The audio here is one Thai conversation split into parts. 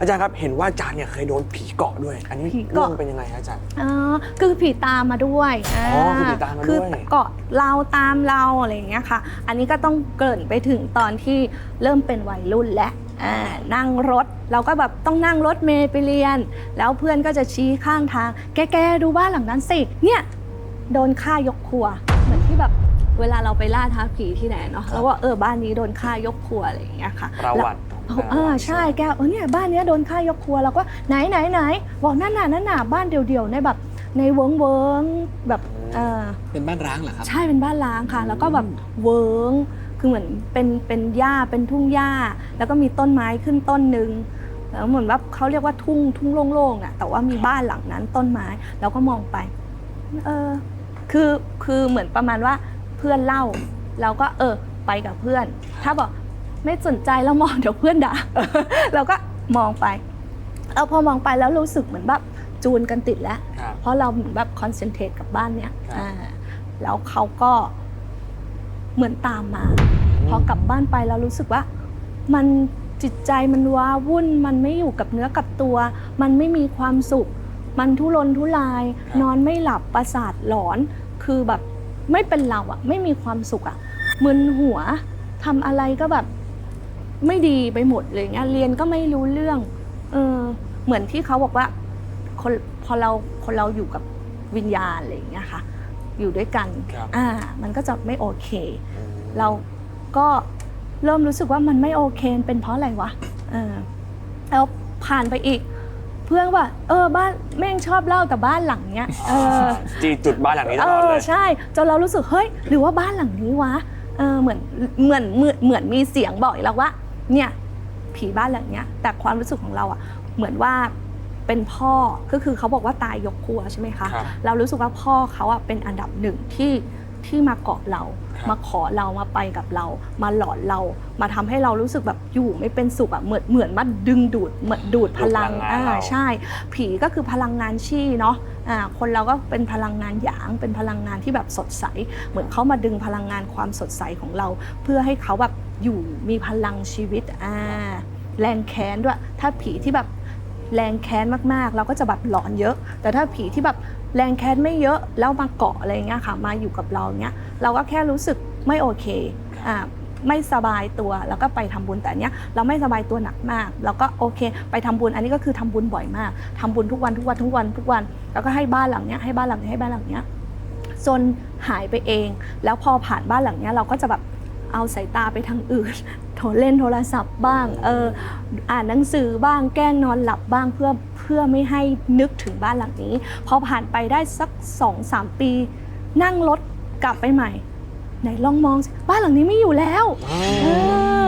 อาจารย์ครับเห็นว่าอาจารย์เนี่ยเคยโดนผีเกาะด้วย อันนี้ผีเรื่อเกาะงเป็นยังไงครับอาจารย์อ๋อคือผีตามมาด้วยอ๋อคือผีตามมาด้วย คือเกาะเราตามเราอะไรอย่างเงี้ยค่ะ อันนี้ก็ต้องเกริ่นไปถึงตอนที่เริ่มเป็นวัยรุ่นแล้วอ่านั่งรถ เราก็แบบต้องนั่งรถเมล์ไปเรียน แล้วเพื่อนก็จะชี้ข้างทาง แกแกดูบ้านหลังนั้นสิ เนี่ย โดนฆ่ายกครัว เหมือนที่แบบเวลาเราไปล่าท้าผีที่ไหนเนาะแล้วว่าเออบ้านนี้โดนฆ่ายกครัวอะไรอย่างเงี้ยค่ะ ประวัติ เอาอ่าใช่แกเออเนี่ยบ้านเนี้ยโดนฆ่ายกครัวเราก็ไหนไหนไหนบอกนั่นน่ะนั่นน่ะบ้านเดี่ยวๆในแบบในเวิงเวิงๆแบบเออเป็นบ้านร้างเหรอครับใช่เป็นบ้านล้างค่ะ แล้วก็แบบเวิงคือเหมือนเป็นเป็นหญ้าเป็นทุ่งหญ้า แล้วก็มีต้นไม้ขึ้นต้นหนึ่งแล้วเหมือนแบบเขาเรียกว่าทุ่งทุ่งโล่งๆอะแต่ว่ามีบ้านหลังนั้นต้นไม้เราก็มองไปเออคือคือเหมือนประมาณว่าเพื่อนเล่าเราก็เออไปกับเพื่อน ถ้าบอก ไม่สนใจแล้วมองเดี๋ยวเพื่อนด่าเราก็มองไปเราพอมองไปแล้วรู้สึกเหมือนแบบจูนกันติดแล้วครับเพราะเราเหมือนแบบคอนเซนเทรตกับบ้านเนี้ยครับอ่าแล้วเขาก็เหมือนตามมา พอกลับบ้านไปเรารู้สึกว่า มันจิตใจมันว้าวุ่น มันไม่อยู่กับเนื้อกับตัว มันไม่มีความสุข มันทุรนทุรายครับนอนไม่หลับประสาทหลอน คือแบบไม่เป็นเราอะไม่มีความสุขอะมึนหัวทำอะไรก็แบบ ไม่ดีไปหมดเลยเงี้ยเรียนก็ไม่รู้เรื่องเออเหมือนที่เขาบอกว่าคนพอเราคนเราอยู่กับวิญญาณอะไรอย่างเงี้ยค่ะ อยู่ด้วยกันครับอ่ามันก็จะไม่โอเคอืมเราก็เริ่มรู้สึกว่ามันไม่โอเคมันเป็นเพราะอะไรวะเออแล้วผ่านไปอีก เพื่อนว่า เออบ้านแม่งชอบเล่าแต่บ้านหลังเนี้ยเออ จีจุดบ้านหลังนี้ตเอลอดอเลย ใช่จนเรารู้สึกเฮ้ยหรือว่าบ้านหลังนี้วะเออเหมือนเหมือนเหมือนเหมือนมีเสียงบอกอีกแล้วว่า เนี่ยผีบ้านหลังเนี้ยแต่ความรู้สึกของเราอะเหมือนว่าเป็นพ่อก็คือเขาบอกว่าตายยกครัวใช่ไหมคะครับเรารู้สึกว่าพ่อเขาอะเป็นอันดับหนึ่งที่ที่มาเกาะเรา ครับมาขอเรามาไปกับเรา มาหลอนเรา มาทำให้เรารู้สึกแบบอยู่ไม่เป็นสุขอะเหมือนเหมือนมาดึงดูดเหมือนดูดพลังดูดพลังงานอ่าเรา ใช่ ผีก็คือพลังงานชี่เนาะอ่าคนเราก็เป็นพลังงานหยางเป็นพลังงานที่แบบสดใส เหมือนเขามาดึงพลังงานความสดใสของเรา เพื่อให้เขาแบบ อยู่มีพลังชีวิตอ่าแรงแค้นด้วย ถ้าผีที่แบบแรงแค้นมากๆ เราก็จะแบบหลอนเยอะ แต่ถ้าผีที่แบบแรงแค้นไม่เยอะแล้วมาเกาะอะไรเงี้ยค่ะ มาอยู่กับเราเนี้ยเราก็แค่รู้สึกไม่โอเคอ่าไม่สบายตัวแล้วก็ไปทำบุญแต่เนี้ยเราไม่สบายตัวหนักมากเราก็โอเค ไปทำบุญอันนี้ก็คือทำบุญบ่อยมากทำบุญทุกวันทุกวันทุกวันทุกวัน แล้วก็ให้บ้านหลังเนี้ยให้บ้านหลังนี้ให้บ้านหลังเนี้ยจนหายไปเอง แล้วพอผ่านบ้านหลังเนี้ยเราก็จะแบบ เอาสายตาไปทางอื่นโทรเล่นโทรศัพท์บ้างเอออ่านหนังสือบ้างแกล้งนอนหลับบ้างเพื่อเพื่อไม่ให้นึกถึงบ้านหลังนี้ พอผ่านไปได้สักสองสามปี นั่งรถกลับไปใหม่ไหนลองมองสิบ้านหลังนี้ไม่อยู่แล้วอ๋อเอ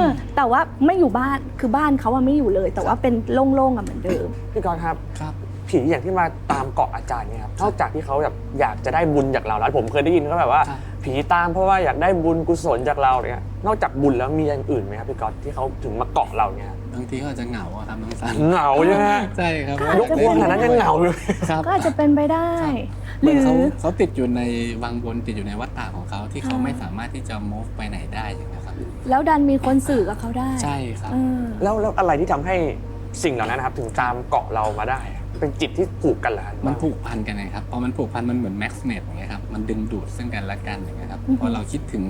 อแต่ว่าไม่อยู่บ้านคือบ้านเขาอะไม่อยู่เลย แต่ว่าเป็นโล่งๆอะเหมือนเดิมพี่กรณ์ครับครับ ผีอย่างที่มาตามเกาะอาจารย์เนี่ยครับนอกจากที่เขาแบบอยากจะได้บุญจากเราแล้วผมเคยได้ยินก็แบบว่าครับผีตามเพราะว่าอยากได้บุญกุศลจากเราเนี่ยนอกจากบุญแล้วมีอย่างอื่นไหมครับพี่กรณ์ที่เขาถึงมาเกาะเราเนี่ยบางทีก็อาจจะเหงาอะครับน้องสันเหงาใช่ไหมฮะใช่ครับก็อาจยจะกพวกขนาดนั้นยังเหงาเลย ครับ ก็อาจจะเป็นไปได้เหมือนเขาหรือเขาติดอยู่ในวังวนติดอยู่ในวัฏฏะของเขาที่เขาอ่า ไม่สามารถที่จะ move ไปไหนได้อย่างนี้ยครับ แล้วดันมีคนสื่อกับเขาได้ใช่ครับ เออ แล้วแล้วอะไรที่ทำให้สิ่งเหล่านั้นนะครับ ถึงตามเกาะเรามาได้อะ เป็นจิตที่ผูกกันเหรอฮะมันผูกพันกันนะครับพอมันผูกพันมันเหมือนแม็กซ์เนตอย่างเงี้ยครับมันดึงดูดซึ่งกันและกันอย่างเงี้ยครับอือฮึพอเราคิดถึง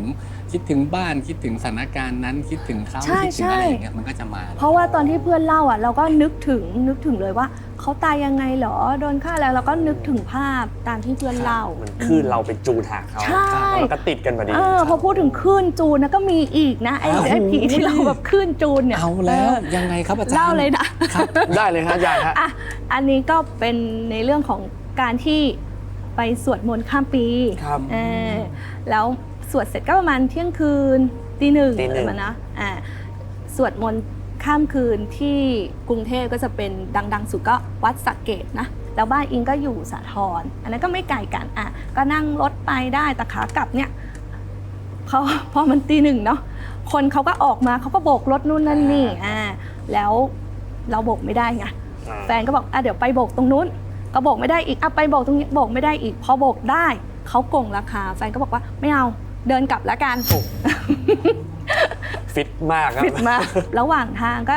คิดถึงบ้านคิดถึงสถานการณ์นั้นคิดถึงเขาใช่คิดถึงอะไรใช่ อย่างเงี้ยมันก็จะมา เพราะว่าตอนที่เพื่อนเล่าอะเราก็นึกถึงนึกถึงเลยว่า เขาตายยังไงเหรอโดนฆ่าแล้วเราก็นึกถึงภาพตามที่เพื่อนเล่าเหมือนคลื่นเราไปจูนหาเขาใช่ แล้วก็ติดกันพอดี เออพอพูดถึงคลื่นจูนนะก็มีอีกนะไอ้ไอ้ผีที่เราแบบคลื่นจูนเนี่ยเอาแล้วออยังไงครับอาจารย์เล่าเลยนะได้เลยฮะอาจารย์ฮะ อะ อันนี้ก็เป็นในเรื่องของการที่ไปสวดมนต์ข้ามปีครับเออแล้วสวดเสร็จก็ประมาณเที่ยงคืนตีหนึ่งตีหนึ่งอะไรประมาณนะอ่าสวดมนต์ ข้ามคืนที่กรุงเทพก็จะเป็นดัง ๆ สุดก็วัดสระเกตนะแล้วบ้านอิงก็อยู่สาทรอันนั้นก็ไม่ไกลกันอะก็นั่งรถไปได้แต่ขากลับเนี่ยพอพอมันตีหนึ่งเนาะคนเขาก็ออกมาเขาก็โบกรถนู่นนั่นนี่อ่าแล้วเราโบกไม่ได้ไงแฟนก็บอกอะเดี๋ยวไปโบกตรงนู้น ก็โบกไม่ได้อีกอะไปโบกตรงนี้โบกไม่ได้อีก พอโบกได้เขาโกงราคา แฟนก็บอกว่าไม่เอาเดินกลับแล้วกัน ฟิตมากครับ ฟิตมาก ระหว่างทางก็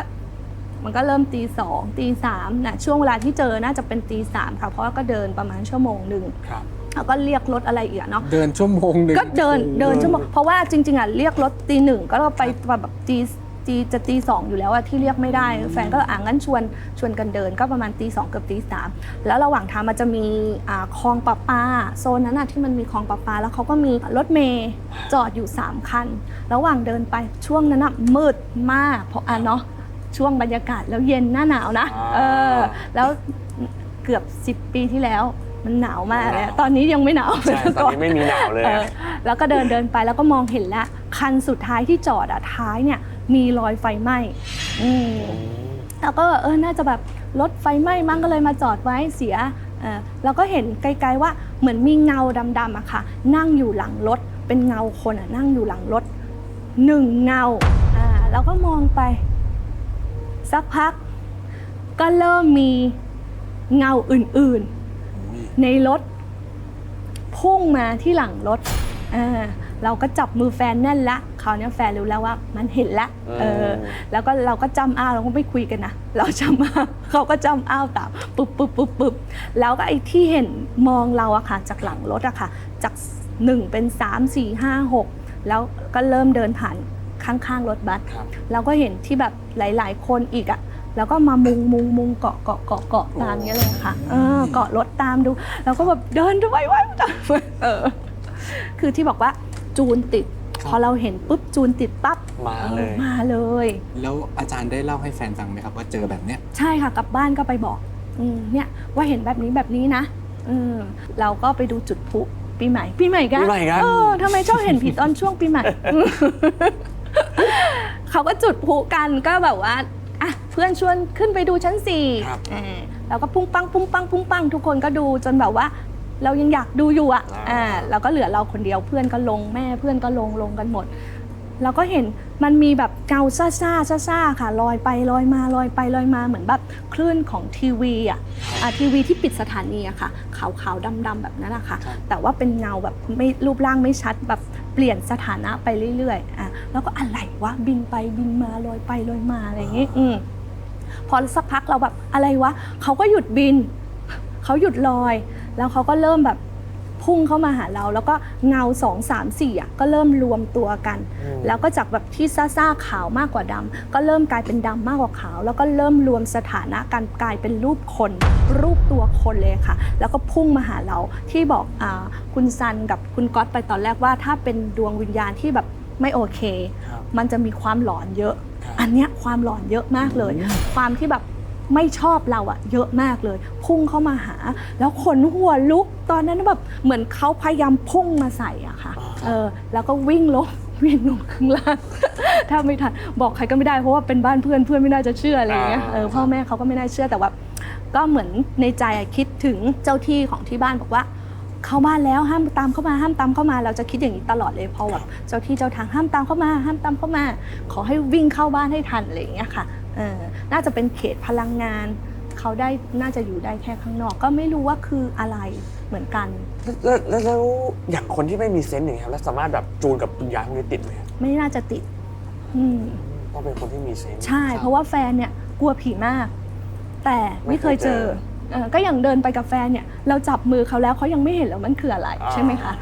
มันก็เริ่มตีสองตีสามนะช่วงเวลาที่เจอน่าจะเป็นตีสามค่ะเพราะว่าก็เดินประมาณชั่วโมงหนึ่งครับแล้วก็เรียกรถอะไรอีกอะเนาะเดินชั่วโมงหนึ่งก็เดินเดินชั่วโมงเพราะว่าจริงๆอะเรียกรถตีหนึ่งก็ไปแบบตี ตีจะตีสองอยู่แล้วอะที่เรียกไม่ได้ แฟนก็อ่างั้นชวนชวนกันเดินก็ประมาณตีสองเกือบตีสามแล้วระหว่างทางมันจะมีอ่าคลองประปาโซนนั้นอะที่มันมีคลองประปา แล้วเขาก็มีรถเมย์จอดอยู่ 3 คัน ระหว่างเดินไปช่วงนั้นอะมืดมาก เพราะอะเนาะช่วงบรรยากาศแล้วเย็นหน้าหนาวนะอ่าเออแล้วเกือบ 10 ปีที่แล้วมันหนาวมากเลยตอนนี้ยังไม่หนาวใช่ตอนนี้ไม่มีหนาวเลยเออแล้วก็เดินเดินไปแล้วก็มองเห็นแล้วคันสุดท้ายที่จอดอะท้ายเนี่ย มีรอยไฟไหม้อืมแล้วก็เออน่าจะแบบรถไฟไหม้มั้งก็เลยมาจอดไว้เสียเออแล้วก็เห็นไกลๆว่าเหมือนมีเงาดำๆอะค่ะ นั่งอยู่หลังรถ เป็นเงาคนอะนั่งอยู่หลังรถหนึ่งเงาอ่าแล้วก็มองไป สักพัก ก็เริ่มมีเงาอื่นๆ ในรถ พุ่งมาที่หลังรถอ่า เราก็จับมือแฟนแน่นละคราวนี้แฟนรู้แล้วว่ามันเห็นละเออมแล้วก็เราก็จำอ้าวเราก็ไม่คุยกันนะเราจำอ้าวเขาก็จำอ้าวตามปุ๊บปุ๊บปุ๊บปุ๊บแล้วก็ไอ้ที่เห็นมองเราอะค่ะจากหลังรถอะค่ะ จากหนึ่งเป็นสามสี่ห้าหกแล้วก็เริ่มเดินผ่านข้างๆรถบัสครับเราก็เห็นที่แบบหลายๆ คนอีกอะแล้วก็มามุงมุงมุงเกาะเกาะเกาะเกาะตามเงี้ยเลยค่ะ เออเกาะรถตามดู แล้วก็แบบเดินด้วยไว้เออ คือที่บอกว่า จูนติด พอเราเห็นปุ๊บจูนติดปั๊บมาเลยออมาเลย แล้วอาจารย์ได้เล่าให้แฟนฟังไหมครับว่าเจอแบบเนี้ยใช่ค่ะกลับบ้านก็ไปบอกอมเนี่ยว่าเห็นแบบนี้แบบนี้นะอืมเราก็ไปดูจุดพลุปีใหม่ปีใหม่กันปีใหม่กัน เออทำไมชอบเห็นผีตอนช่วงปีใหม่ เขาก็จุดพลุกันก็แบบว่าอะเพื่อนชวนขึ้นไปดูชั้นสี่ครับ เออเราก็พุ่งปังพุ่งปังพุ่งปังทุกคนก็ดูจนแบบว่า เรายังอยากดูอยู่อะอ่าอ่าเราก็เหลือเราคนเดียวเพื่อนก็ลงแม่เพื่อนก็ลงลงกันหมดเราก็เห็นมันมีแบบเงาซ่าซ่าซ่าซ่าๆค่ะลอยไปลอยมาลอยไปลอยมาเหมือนแบบคลื่นของทีวีอะอะทีวีที่ปิดสถานีอะค่ะขาวขาวดำดำๆแบบนั้นอะค่ะครับแต่ว่าเป็นเงาแบบไม่รูปร่างไม่ชัดแบบเปลี่ยนสถานะไปเรื่อยๆอะแล้วก็อะไรวะบินไปบินมาลอยไปลอยมาอะไรอย่างงี้อืมพอสักพักเราแบบอะไรวะเขาก็หยุดบินเขาหยุดลอย แล้วเขาก็เริ่มแบบพุ่งเข้ามาหาเรา แล้วก็เงาสองสามสี่อะก็เริ่มรวมตัวกันอืมแล้วก็จากแบบที่ซ่าๆขาวมากกว่าดำก็เริ่มกลายเป็นดำมากกว่าขาว แล้วก็เริ่มรวมสถานะกันกลายเป็นรูปคน รูปตัวคนเลยค่ะ แล้วก็พุ่งมาหาเราที่บอกอาคุณซันกับคุณก๊อตไปตอนแรกว่าถ้าเป็นดวงวิญญาณที่แบบไม่โอเคครับมันจะมีความหลอนเยอะครับอันเนี้ยความหลอนเยอะมากเลย ความที่แบบ ไม่ชอบเราอะเยอะมากเลย พุ่งเข้ามาหา แล้วขนหัวลุกตอนนั้นแบบเหมือนเขาพยายามพุ่งมาใส่อะค่ะอ่าเออแล้วก็วิ่งลงวิ่งลงข้างล่าง ถ้าไม่ทันบอกใครก็ไม่ได้เพราะว่าเป็นบ้านเพื่อนเพื่อนไม่น่าจะเชื่ออะไรอย่างเงี้ยอ่าเออพ่อแม่เขาก็ไม่น่าเชื่อแต่ว่า ก็เหมือนในใจอะคิดถึงเจ้าที่ของที่บ้านบอกว่าเข้าบ้านแล้วห้ามตามเข้ามาห้ามตามเข้ามา เราจะคิดอย่างนี้ตลอดเลยพอแบบเจ้าที่เจ้าทางห้ามตามเข้ามา ห้ามตามเข้ามา ขอให้วิ่งเข้าบ้านให้ทันอะไรอย่างเงี้ยค่ะเออ น่าจะเป็นเขตพลังงาน เขาได้น่าจะอยู่ได้แค่ข้างนอก ก็ไม่รู้ว่าคืออะไรเหมือนกัน แล้วแล้วแล้วอย่างคนที่ไม่มีเซนส์อย่างเงี้ยครับแล้วสามารถแบบจูนกับวิญญาณพวกนี้ติดไหมครับไม่น่าจะติด อืม ต้องเป็นคนที่มีเซนส์ใช่ เพราะว่าแฟนเนี่ยกลัวผีมาก แต่ไม่เคยเจอไม่เคยเจอเออก็อย่างเดินไปกับแฟนเนี่ย เราจับมือเขาแล้วเขายังไม่เห็นแล้วมันคืออะไรอ่า ใช่ไหมคะ